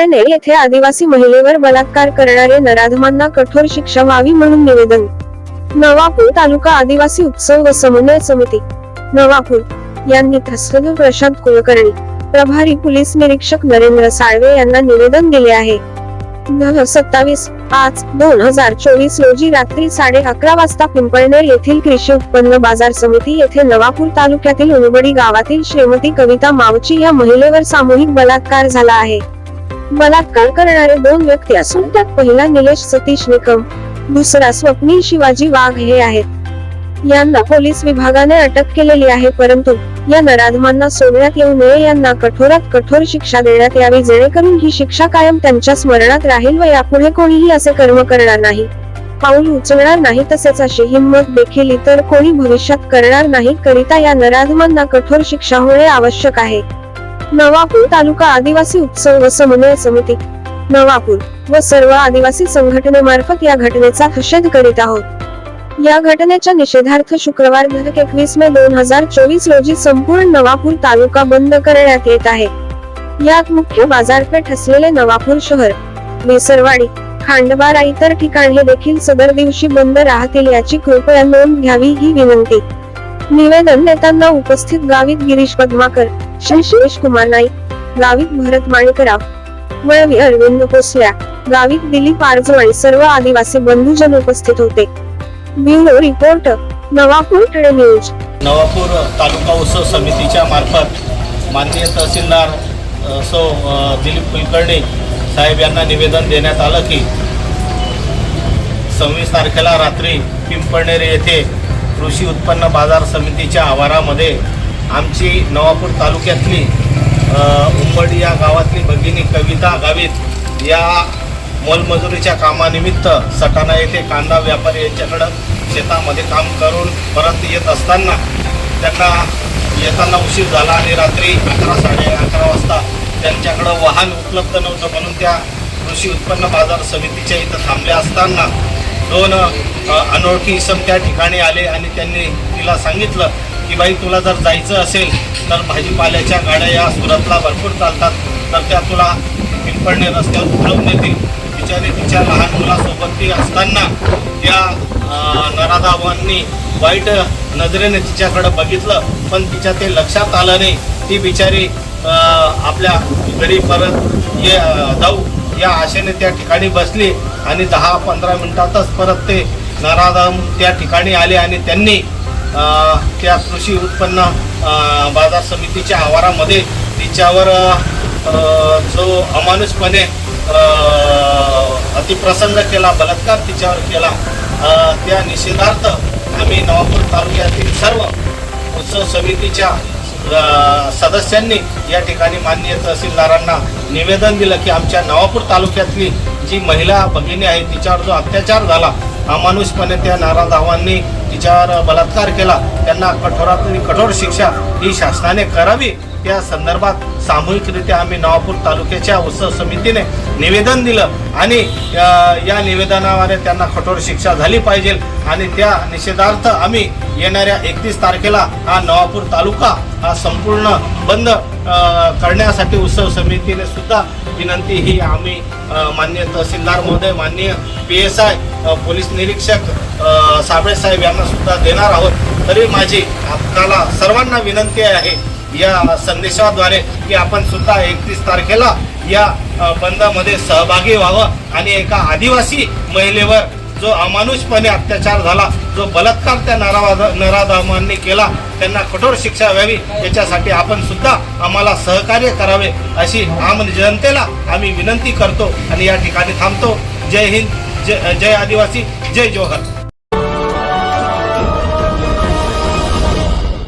पिंपळनेर येथे आदिवासी महिलेवर बलात्कार करणारे नराधमांना कठोर शिक्षा व्हावी म्हणून निवेदन. नवापूर तालुका आदिवासी उत्सव व समन्वय समिती. नवापूर यांनी तहसील प्रशांत कुलकर्णी प्रभारी पोलीस निरीक्षक नरेंद्र साळवे यांना निवेदन दिले आहे. सत्तावीस पाच दोन हजार चोवीस रोजी रात्री साडे अकरा वाजता पिंपळनेर येथील कृषी उत्पन्न बाजार समिती येथे नवापूर तालुक्यातील उलबडी गावातील श्रीमती कविता मावची या महिलेवर सामूहिक बलात्कार झाला आहे. बलात्कार करणारे दोन व्यक्ती असून त्यात पहिला निलेश सतीश निकम दुसरा स्वप्नील शिवाजी वाघ हे आहेत. यांना पोलीस विभागाने अटक केलेली आहे परंतु या नराधमांना सोडण्यात येऊ नये यांना कठोरात कठोर शिक्षा देण्यात यावी जेणेकरून ही शिक्षा कायम त्यांच्या स्मरणात राहील व यापुढे कोणीही असे कर्म करणार नाही. पाऊल उचलणार नाही तसेच अशी हिंमत देखील इतर कोणी भविष्यात करणार नाही करिता या नराधमांना कठोर शिक्षा होणे आवश्यक आहे. नवापूर तालुका आदिवासी उत्सव व समन्वय समिती. नवापूर व सर्व आदिवासी संघटनेमार्फत या घटनेचा निषेध करीत आहोत. या घटनेच्या निषेधार्थ शुक्रवार दिनांक एकवीस मे दोन हजार चोवीस रोजी संपूर्ण नवापूर तालुका बंद करण्यात येत आहे. यात मुख्य बाजारपेठ असलेले नवापूर शहर विसरवाडी खांडबारा इतर ठिकाणे देखील सदर दिवशी बंद राहतील याची कृपया नोंद घ्यावी ही विनंती. निवेदन देताना उपस्थित गावित गिरीश पद्माकर श्री सुरेश कुमार नाईक गावित भरत माणिकराव वळवी अरविंद कोसल्या गावित दिलीप आरजो आणि सर्व आदिवासी बंधुजन उपस्थित होते. Bureau report Navapur Thane news. Navapur तालुका उत्सव समितीच्या मार्फत माननीय तहसीलदार सो दिलीप कुलकर्णी साहेब यांना निवेदन देण्यात आलं की सव्वीस तारखेला रात्री पिंपळनेर येथे कृषी उत्पन्न बाजार समितीच्या आवारामध्ये आमची नवापूर तालुक्यातली उंबड उंबडी या गावातली भगिनी कविता गावित या मोलमजुरीच्या कामानिमित्त सटाणा येथे कांदा व्यापारी यांच्याकडं शेतामध्ये काम करून परत येत असताना त्यांना येताना उशीर झाला आणि रात्री अकरा साडे अकरा वाजता त्यांच्याकडं वाहन उपलब्ध नव्हतं म्हणून त्या कृषी उत्पन्न बाजार समितीच्या इथं थांबल्या असताना दोन अनोळखी इसम त्या ठिकाणी आले आणि त्यांनी तिला सांगितलं की बाई तुला जर जायचं असेल तर भाजीपाल्याच्या गाड्या या सुरतला भरपूर चालतात. तर त्या तुला पिंपळणे रस्त्यावर उतरवून देतील. बिचारी तिच्या लहान मुलासोबत ती असताना त्या नराधावांनी वाईट नजरेने तिच्याकडे बघितलं पण तिच्या ते लक्षात आलं नाही. ती बिचारी आपल्या घरी परत ये जाऊ या आशेने त्या ठिकाणी बसली आणि दहा पंधरा मिनिटातच परत ते नराधाम त्या ठिकाणी आले आणि त्यांनी त्या कृषी उत्पन्न बाजार समितीच्या आवारामध्ये तिच्यावर जो अमानुषपणे अतिप्रसंग केला बलात्कार तिच्यावर केला त्या निषेधार्थ आम्ही नवापूर तालुक्यातील सर्व उत्सव समितीच्या सदस्यांनी या ठिकाणी माननीय तहसीलदारांना निवेदन दिलं की आमच्या नवापूर तालुक्यातली जी महिला भगिनी आहे तिच्यावर जो अत्याचार झाला अमानुषपणे त्या नाराधावांनी तिच्यावर बलात्कार केला त्यांना कठोरातली कठोर शिक्षा ही शासनाने करावी. त्या संदर्भात सामूहिकरित्या आम्ही नवापूर तालुक्याच्या उत्सव समितीने निवेदन दिलं आणि या निवेदनाद्वारे त्यांना कठोर शिक्षा झाली पाहिजे आणि त्या निषेधार्थ आम्ही येणाऱ्या एकतीस तारखेला हा नवापूर तालुका हा संपूर्ण बंद करण्यासाठी उत्सव समितीने सुद्धा विनंती ही आम्ही मान्य तहसीलदार महोदय माननीय पी एस आय पोलीस निरीक्षक साबळेसाहेब साबळे साहेब यांना सुद्धा देणार आहोत. तरी माझी आपल्याला सर्वांना विनंती आहे या संदेशाद्वारे की आपण सुद्धा एकतीस तारखेला या बंदमध्ये सहभागी व्हावं आणि एका आदिवासी महिलेवर जो अमानुषपणे अत्याचार झाला जो बलात्कार त्या नरावाद नराधामांनी केला त्यांना कठोर शिक्षा व्हावी याच्यासाठी आपण सुद्धा आम्हाला सहकार्य करावे अशी आम जनतेला आम्ही विनंती करतो आणि या ठिकाणी थांबतो. जय हिंद जय जय आदिवासी जय जोहर.